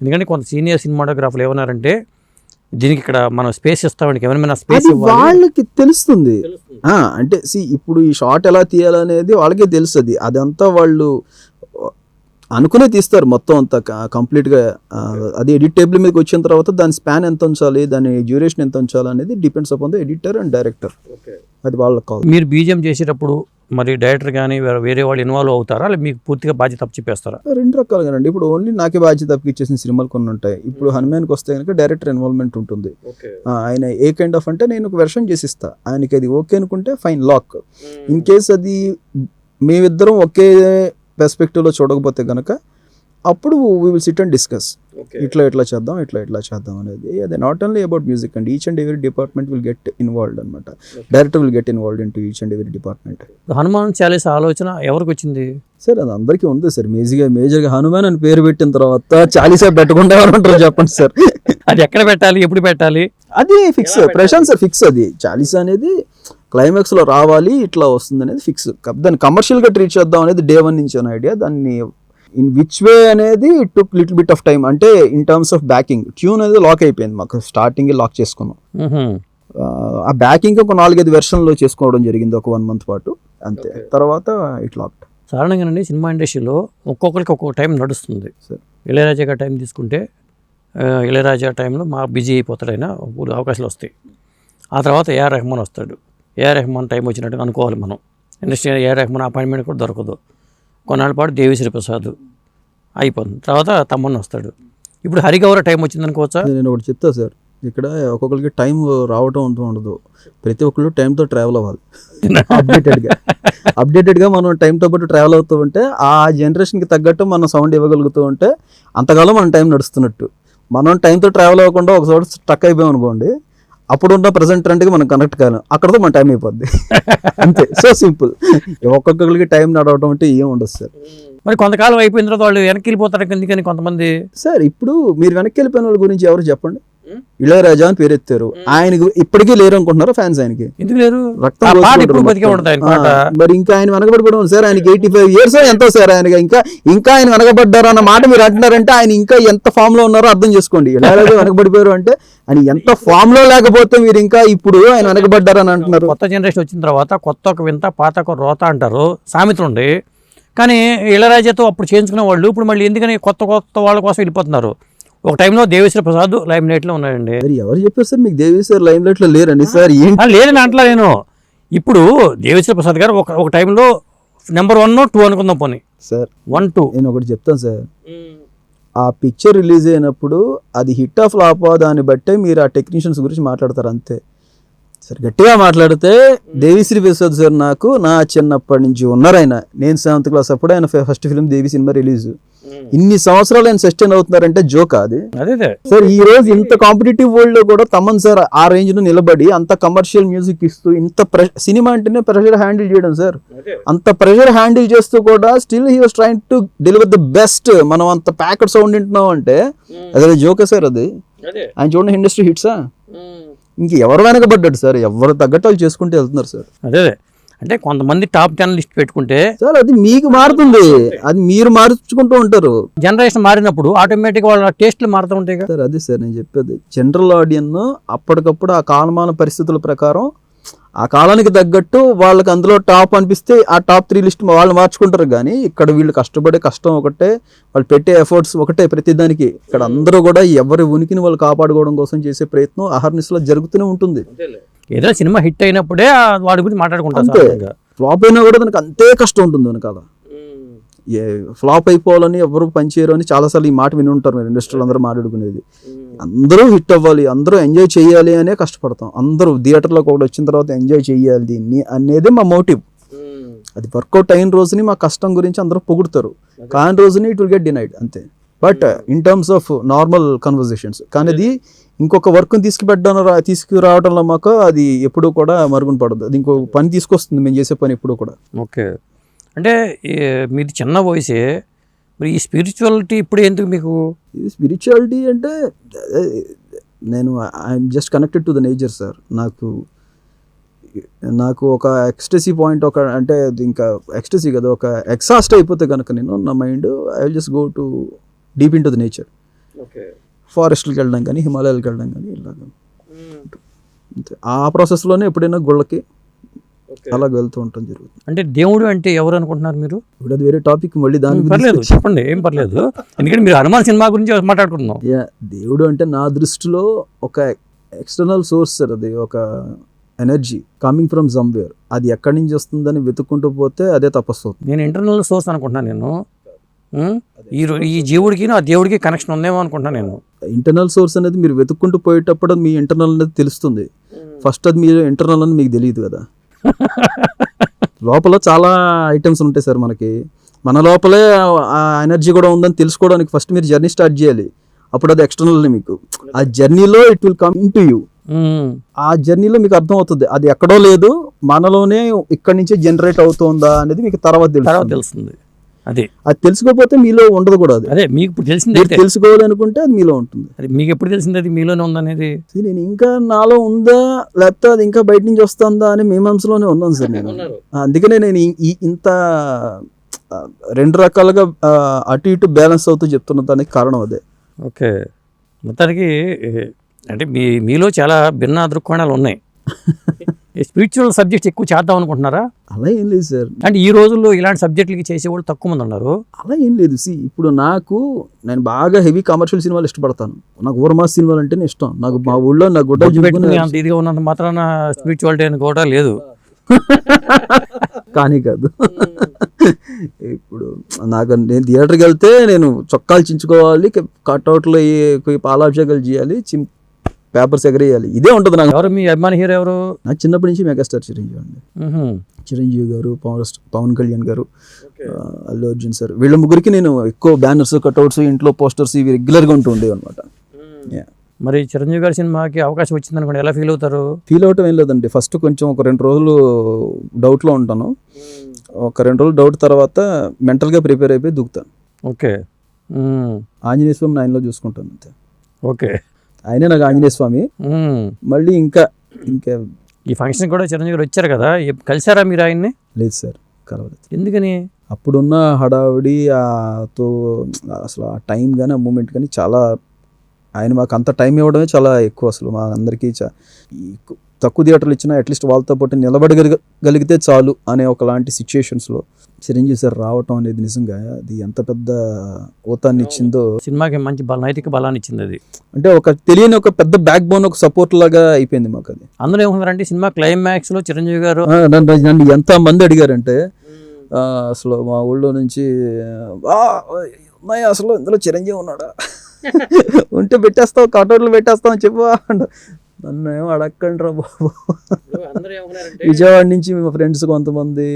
ఎందుకంటే కొంత సీనియర్ సినిమాటోగ్రాఫర్లు ఏమన్నారంటే దీనికి ఇక్కడ మనం స్పేస్ ఇస్తామని ఎవరైనా స్పేస్ వాళ్ళకి తెలుస్తుంది. ఆ, అంటే సి ఇప్పుడు ఈ షార్ట్ ఎలా తీయాలనేది వాళ్ళకే తెలుస్తుంది. అదంతా వాళ్ళు అనుకునే తీస్తారు మొత్తం అంతా కంప్లీట్గా అది ఎడిట్ టేబుల్ మీదకి వచ్చిన తర్వాత దాని స్పాన్ ఎంత ఉంచాలి దాని డ్యూరేషన్ ఎంత ఉంచాలి అనేది depends upon the editor and director. అది వాళ్ళకి కాదు మీరు బీజియం చేసేటప్పుడు మరి డైరెక్టర్ కానీ వేరే- వాళ్ళు ఇన్వాల్వ్ అవుతారా? లేదా మీకు పూర్తిగా బాధ్యత చెప్పేస్తారా? రెండు రకాలుగానండి. ఇప్పుడు ఓన్లీ నాకే బాధ్యత ఇచ్చేసిన సినిమాలు కొన్ని ఉంటాయి. ఇప్పుడు హనుమాన్కి వస్తే కనుక డైరెక్టర్ ఇన్వాల్వ్మెంట్ ఉంటుంది. ఆయన ఏ కైండ్ ఆఫ్ అంటే నేను ఒక వెర్షన్ చేసిస్తా. ఆయనకి అది ఓకే అనుకుంటే ఫైన్ లాక్ ఇన్ కేస్ అది మేమిద్దరం ఒకే పెర్స్పెక్టివ్లో చూడకపోతే కనుక అప్పుడు we will sit and discuss ఇట్లా ఇట్లా చేద్దాం ఇట్లా ఇట్లా చేద్దాం అనేది. అదే not only about music and each and every department will get involved అనమాట director will get involved into each and every department Hanuman Chalisa ఆలోచన ఎవరికి వచ్చింది? సార్ అది అందరికీ ఉంది సార్ మేజర్గా మేజర్గా హనుమాన్ అని పేరు పెట్టిన తర్వాత చాలీసా పెట్టకుండా ఎవరు ఉంటారు చెప్పండి సార్ అది ఎక్కడ పెట్టాలి ఎప్పుడు పెట్టాలి? అది ఫిక్స్ ప్రశాంత్ సార్ ఫిక్స్ అది. చాలీసా అనేది క్లైమాక్స్లో రావాలి ఇట్లా వస్తుంది అనేది ఫిక్స్ దాన్ని కమర్షియల్గా ట్రీట్ చేద్దాం అనేది డే వన్ నుంచి అనే ఐడియా దాన్ని ఇన్ విచ్ వే అనేది took little bit of time అంటే in terms of backing tune అనేది లాక్ అయిపోయింది. మాకు స్టార్టింగ్ లాక్ చేసుకున్నాం. ఆ, బ్యాకింగ్ ఒక నాలుగైదు వెర్షన్లో చేసుకోవడం జరిగింది. ఒక వన్ మంత్ పాటు. అంతే. తర్వాత ఇట్ లాక్డ్ సాధారణంగానండి సినిమా ఇండస్ట్రీలో ఒక్కొక్కరికి ఒక్కొక్క టైం నడుస్తుంది. సార్ ఇళయరాజా గారి టైం తీసుకుంటే ఇళయరాజా టైంలో మా బిజీ అయిపోతాడు ఆయన ఊరు అవకాశాలు వస్తాయి. ఆ తర్వాత ఏఆర్ రెహమాన్ వస్తాడు. ఏఆర్ రెహమాన్ టైం వచ్చినట్టు అనుకోవాలి మనం. ఇండస్ట్రీ ఏఆర్ రెహమాన్ అపాయింట్మెంట్ కూడా దొరకదు. కొన్నాళ్ళ పాటు దేవిశ్రీ ప్రసాద్ అయిపోతుంది. తర్వాత తమ్మన్న వస్తాడు. ఇప్పుడు హరిగౌర టైం వచ్చింది అనుకోవచ్చా? నేను ఒకటి చెప్తా సార్. ఇక్కడ ఒక్కొక్కరికి టైం రావటం అంటూ ఉండదు. ప్రతి ఒక్కళ్ళు టైంతో ట్రావెల్ అవ్వాలి. అప్డేటెడ్గా అప్డేటెడ్గా మనం టైంతో పాటు ట్రావెల్ అవుతూ ఉంటే ఆ జనరేషన్కి తగ్గట్టు మనం సౌండ్ ఇవ్వగలుగుతూ ఉంటే అంతకాలం మన టైం నడుస్తున్నట్టు. మనం టైంతో ట్రావెల్ అవ్వకుండా ఒక చోట స్టక్ అయిపోయాం అనుకోండి అప్పుడు ఉన్న ప్రజెంట్ ట్రెండ్కి మనం కనెక్ట్ కాలేం. అక్కడతో మన టైం అయిపోద్ది. అంతే. సో సింపుల్ ఒక్కొక్కరికి టైం నడవడం అంటే ఏం ఉండదు సార్. మరి కొంతకాలం అయిపోయిన తర్వాత వాళ్ళు వెనక్కి వెళ్ళిపోతారు ఎందుకని కొంతమంది? సార్ ఇప్పుడు మీరు వెనక్కి వెళ్ళిపోయిన వాళ్ళ గురించి ఎవరు చెప్పండి? ఇళయరాజా అని పేరు ఎత్తారు. ఆయనకు ఇప్పటికీ లేరు అనుకుంటున్నారు ఫ్యాన్స్ ఆయనకి. ఎందుకు లేరు? ఆయన మరి ఇంకా ఆయన వెనకబడిపోవడం సార్ ఆయనకి ఎయిటీ ఫైవ్ ఇయర్స్ ఎంతో సార్ ఆయనకి. ఇంకా ఇంకా ఆయన వెనకబడ్డారు అన్న మాట మీరు అంటున్నారంటే ఆయన ఇంకా ఎంత ఫామ్లో ఉన్నారో అర్థం చేసుకోండి. ఇళయరాజా వెనకబడిపోయారు అంటే ఆయన ఎంత ఫామ్లో లేకపోతే మీరు ఇంకా ఇప్పుడు ఆయన వెనకబడ్డారు అని అంటున్నారు. కొత్త జనరేషన్ వచ్చిన తర్వాత కొత్త ఒక వింత పాత ఒక రోత అంటారు. సామెతలు ఉండి. కానీ ఇళరాజాతో అప్పుడు చేయించుకునే వాళ్ళు ఇప్పుడు మళ్ళీ ఎందుకని కొత్త కొత్త వాళ్ళ కోసం వెళ్ళిపోతున్నారు? ఒక టైంలో దేవేశ్వర ప్రసాద్ లైమ్ లైట్లో ఉన్నాడండి. మరి ఎవరు చెప్పారు సార్? మీకు దేవి సార్ లైమ్ లైట్లో లేరండి సార్? లేదని అంటలా నేను. ఇప్పుడు దేవేశ్వర ప్రసాద్ గారు ఒక ఒక టైంలో నెంబర్ వన్ టూ అనుకుందాం పోనీ. Sir one two. నేను ఒకటి చెప్తాను సార్. ఆ పిక్చర్ రిలీజ్ అయినప్పుడు అది హిట్ ఆఫ్ ఫ్లాప్ దాన్ని బట్టే మీరు ఆ టెక్నీషియన్స్ గురించి మాట్లాడతారు అంతే. సరే గట్టిగా మాట్లాడితే దేవిశ్రీ ప్రసాద్ సార్ నాకు నా చిన్నప్పటి నుంచి ఉన్నారు ఆయన. నేను సెవెంత్ క్లాస్ అప్పుడు ఆయన first film Devi cinema release ఇన్ని సంవత్సరాలు ఆయన సస్టైన్ అవుతున్నారంటే జోక్ అది. సార్ ఈ రోజు ఇంత కాంపిటేటివ్ వరల్డ్లో కూడా తమన్ సార్ ఆ రేంజ్లో నిలబడి అంత కమర్షియల్ మ్యూజిక్ ఇస్తూ ఇంత సినిమా అంటేనే ప్రెషర్ హ్యాండిల్ చేయడం సార్. అంత ప్రెషర్ హ్యాండిల్ చేస్తూ కూడా still he was train to deliver the best మనం అంత ప్యాకెట్ సౌండ్ వింటున్నాం అంటే అదే జోకే సార్ అది. ఆయన చూడండి ఇండస్ట్రీ హిట్సా ఇంక ఎవరు వెనకబడ్డాడు సార్? ఎవరు తగ్గట్టు వాళ్ళు చేసుకుంటూ వెళ్తున్నారు సార్. అదే అంటే కొంతమంది టాప్ టెన్ లిస్ట్ పెట్టుకుంటే సార్ అది మీకు మారుతుంది. అది మీరు మార్చుకుంటూ ఉంటారు. జనరేషన్ మారినప్పుడు ఆటోమేటిక్గా వాళ్ళ టేస్ట్లు మారుతూ ఉంటాయి కదా. సార్ అది సార్ నేను చెప్పేది. జనరల్ ఆడియన్ అప్పటికప్పుడు ఆ కాలమాన పరిస్థితుల ప్రకారం ఆ కాలానికి తగ్గట్టు వాళ్ళకి అందులో టాప్ అనిపిస్తే ఆ టాప్ త్రీ లిస్ట్ వాళ్ళు మార్చుకుంటారు కానీ ఇక్కడ వీళ్ళు కష్టపడే కష్టం ఒకటే వాళ్ళు పెట్టే ఎఫర్ట్స్ ఒకటే ప్రతిదానికి ఇక్కడ అందరూ కూడా ఎవరి ఉనికిని వాళ్ళు కాపాడుకోవడం కోసం చేసే ప్రయత్నం అహర్నిశలో జరుగుతూనే ఉంటుంది. ఏదైనా సినిమా హిట్ అయినప్పుడే వాడి గురించి మాట్లాడుకుంటారు. ఫ్లాప్ అయినా కూడా దానికి అంతే కష్టం ఉంటుంది వెనకాల. ఫ్లాప్ అయిపోవాలని ఎవరు పనిచేయరు అని చాలాసార్లు ఈ మాట విని ఉంటారు మీరు ఇండస్ట్రీలో అందరూ మాట్లాడుకునేది. అందరూ హిట్ అవ్వాలి అందరూ ఎంజాయ్ చేయాలి అనే కష్టపడతాం. అందరూ థియేటర్లోకి ఒకటి వచ్చిన తర్వాత ఎంజాయ్ చేయాలి దీన్ని అనేది మా మోటివ్. అది వర్కౌట్ అయిన రోజుని మా కష్టం గురించి అందరూ పొగుడుతారు. కాని రోజుని ఇట్ విల్ గెట్ డినైడ్ అంతే. But in terms of normal conversations కానీ అది ఇంకొక వర్క్ని తీసుకుపెట్టడం తీసుకురావడంలో మాకు అది ఎప్పుడూ కూడా మరుగున పడదు. అది ఇంకో పని తీసుకొస్తుంది మేము చేసే పని ఎప్పుడూ కూడా. ఓకే. అంటే మీది చిన్న వయసే మరి ఈ స్పిరిచువాలిటీ ఇప్పుడు ఎందుకు మీకు? ఇది స్పిరిచువాలిటీ అంటే నేను I'm just connected to the nature sir నాకు నాకు ఒక ఎక్స్టసీ పాయింట్ ఒక అంటే ఇంకా ఎక్స్టసీ కదా ఒక ఎక్సాస్ట్ అయిపోతే కనుక నేను నా mind I will just go to deep into the nature okay ఫారెస్ట్కి వెళ్ళడం కానీ హిమాలయాలకు వెళ్ళడం కానీ ఇలాగ. అంతే. ఆ ప్రాసెస్లోనే ఎప్పుడైనా గుళ్ళకి అలా వెళ్తూ ఉండటం జరుగుతుంది. అంటే దేవుడు అంటే ఎవరు అనుకుంటున్నారు మీరు? ఇప్పుడు అది వేరే టాపిక్ మళ్ళీ దాని గురించి పర్లేదు చెప్పండి ఏం పర్లేదు. ఎందుకంటే మీరు హనుమాన్ సినిమా గురించి మాట్లాడుకుందాం యా దేవుడు అంటే నా దృష్టిలో ఒక ఎక్స్టర్నల్ సోర్స్ సార్ అది ఒక ఎనర్జీ కమింగ్ ఫ్రమ్ జంవేర్ అది ఎక్కడి నుంచి వస్తుందని వెతుక్కుంటూ పోతే అదే తపస్సు అవుతుంది. నేను ఇంటర్నల్ సోర్స్ అనుకుంటున్నాను నేను? ఈ ఈ జీవుడికి ఆ దేవుడికి కనెక్షన్ ఉందేమో అనుకుంటున్నాను నేను. ఇంటర్నల్ సోర్స్ అనేది మీరు వెతుక్కుంటూ పోయేటప్పుడు మీ ఇంటర్నల్ అనేది తెలుస్తుంది. ఫస్ట్ అది మీరు ఇంటర్నల్ అని మీకు తెలియదు కదా. లోపల చాలా ఐటమ్స్ ఉంటాయి సార్ మనకి. మన లోపలే ఆ ఎనర్జీ కూడా ఉందని తెలుసుకోవడానికి ఫస్ట్ మీరు జర్నీ స్టార్ట్ చేయాలి. అప్పుడు అది ఎక్స్టర్నల్ మీకు. ఆ జర్నీలో it will come into you. ఆ జర్నీలో మీకు అర్థం అవుతుంది అది ఎక్కడో లేదు మనలోనే ఇక్కడి నుంచే జనరేట్ అవుతుందా అనేది మీకు తర్వాత తెలుస్తుంది. అదే. అది తెలుసుకోకపోతే మీలో ఉండదు కూడా అది. అదే మీకు ఇప్పుడు తెలిసింది తెలుసుకోవాలనుకుంటే అది మీలో ఉంటుంది. అది మీకు ఎప్పుడు తెలిసింది అది మీలోనే ఉందనేది? నేను ఇంకా నాలో ఉందా లేకపోతే అది ఇంకా బయట నుంచి వస్తుందా అని మీమాంసలోనే ఉన్నాను సార్ నేను. అందుకనే నేను ఈ- ఇంత రెండు రకాలుగా అటు ఇటు బ్యాలెన్స్ అవుతూ చెప్తున్న దానికి కారణం అదే. ఓకే. మొత్తానికి అంటే మీ మీలో చాలా భిన్న దృక్కోణాలు ఉన్నాయి. స్పిరిచువల్ సబ్జెక్ట్స్ ఎక్కువ చేద్దాం అనుకుంటున్నారా? అలా ఏం లేదు సార్. అంటే ఈ రోజుల్లో ఇలాంటి సబ్జెక్టులకి చేసేవాళ్ళు తక్కువ మంది ఉన్నారు. అలా ఏం లేదు. సి ఇప్పుడు నాకు నేను బాగా హెవీ కమర్షియల్ సినిమాలు ఇష్టపడతాను. నాకు ఊరమాస్ సినిమాలు అంటేనే ఇష్టం. నాకు మా ఊళ్ళో నాకు గుడ్డ అంత ఇదిగా ఉన్నంత మాత్రాన స్పిరిచువాలిటీ అని కూడా లేదు. కానీ కాదు. ఇప్పుడు నాకు నేను థియేటర్కి వెళ్తే నేను చొక్కాలు చించుకోవాలి కట్అవుట్లో పాలాభిషేకాలు చేయాలి పేపర్స్ ఎగరేయాలి. ఇదే ఉంటుంది నాకు. ఎవరు మీ అభిమాని హీరో ఎవరు? నాకు చిన్నప్పటి నుంచి మెగాస్టార్ చిరంజీవి అండి. చిరంజీవి గారు పవన్ పవన్ కళ్యాణ్ గారు అల్లు అర్జున్ సార్. వీళ్ళ ముగ్గురికి నేను ఎక్కువ బ్యానర్స్ కట్అవుట్స్ ఇంట్లో పోస్టర్స్ ఇవి రెగ్యులర్గా ఉంటూ ఉండేవి అనమాట మరి చిరంజీవి గారి సినిమాకి అవకాశం వచ్చింది అనుకోండి ఎలా ఫీల్ అవుతారు? ఫీల్ అవటం ఏం లేదండి. ఫస్ట్ కొంచెం ఒక రెండు రోజులు డౌట్లో ఉంటాను. ఒక రెండు రోజులు డౌట్ తర్వాత మెంటల్గా ప్రిపేర్ అయిపోయి దూకుతాను. ఓకే. ఆంజనేయ స్వామి ఆయనలో చూసుకుంటాను అంతే. ఓకే. ఆయనే నాకు ఆంజనేయ స్వామి. మళ్ళీ ఇంకా ఇంకా ఈ ఫంక్షన్ కూడా చిరంజీవి గారు వచ్చారు కదా? కలిసారా మీరు ఆయన్ని? లేదు సార్ కలవలేదు. ఎందుకని? అప్పుడున్న హడావిడి తో అసలు ఆ టైం కానీ ఆ మూమెంట్ కానీ చాలా ఆయన మాకు అంత టైం ఇవ్వడమే చాలా ఎక్కువ అసలు మా అందరికీ తక్కువ థియేటర్లు ఇచ్చినా అట్లీస్ట్ వాళ్ళతో పాటు నిలబడగలిగితే చాలు అనే ఒకలాంటి సిచ్యుయేషన్స్లో చిరంజీవి సార్ రావటం అనేది నిజంగా అది ఎంత పెద్ద ఊతాన్ని ఇచ్చిందో సినిమాకి మంచి బల నైతిక బలాన్ని ఇచ్చింది అది. అంటే ఒక తెలియని ఒక పెద్ద బ్యాక్ బోన్ ఒక సపోర్ట్ లాగా అయిపోయింది మాకు అది. అందులో ఏముందంటే సినిమా క్లైమాక్స్లో చిరంజీవి గారు నన్ను ఎంత మంది అడిగారంటే ఆ, అసలు మా ఊళ్ళో నుంచి "ఆ, ఉన్నాయి అసలు ఇందులో చిరంజీవి ఉన్నాడా? ఉంటే పెట్టేస్తావు కటౌట్లు పెట్టేస్తావు అని చెప్పు అంట. నన్ను ఏమో అడగండి రా బాబు విజయవాడ నుంచి మా ఫ్రెండ్స్ కొంతమంది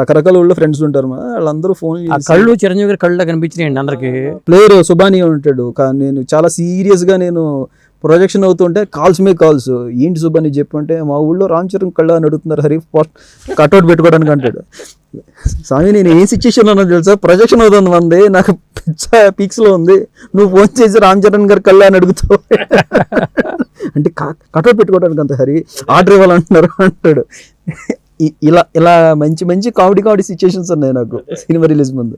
రకరకాల ఊళ్ళో ఫ్రెండ్స్ ఉంటారు మా. వాళ్ళందరూ ఫోన్ కళ్ళు చిరంజీవి గారి కళ్ళ కనిపించినాయండి అందరికి. ప్లేయర్ సుబాని ఉంటాడు. కానీ నేను చాలా సీరియస్గా నేను ప్రొజెక్షన్ అవుతుంటే కాల్స్ మీద కాల్స్ ఏంటి సుబాని చెప్పు అంటే మా ఊళ్ళో రామ్ చరణ్ కళ్ళ అని అడుగుతున్నారు హరి పోస్ట్ కట్అవుట్ పెట్టుకోవడానికి అంటాడు. స్వామి నేను ఏ సిచ్యుయేషన్ ఉన్నా తెలుసా? ప్రొజెక్షన్ అవుతుంది మంది. నాకు పిచ్చ పీక్స్లో ఉంది. నువ్వు ఫోన్ చేసి రామ్ చరణ్ గారు కళ్ళ అని అడుగుతావు. అంటే కట్అవుట్ పెట్టుకోవడానికి అంత హరి ఆర్డర్ ఇవ్వాలంటున్నారు అంటాడు. ఇలా ఇలా మంచి మంచి కామెడీ కామెడీ సిచ్యుయేషన్స్ ఉన్నాయి నాకు సినిమా రిలీజ్ ముందు.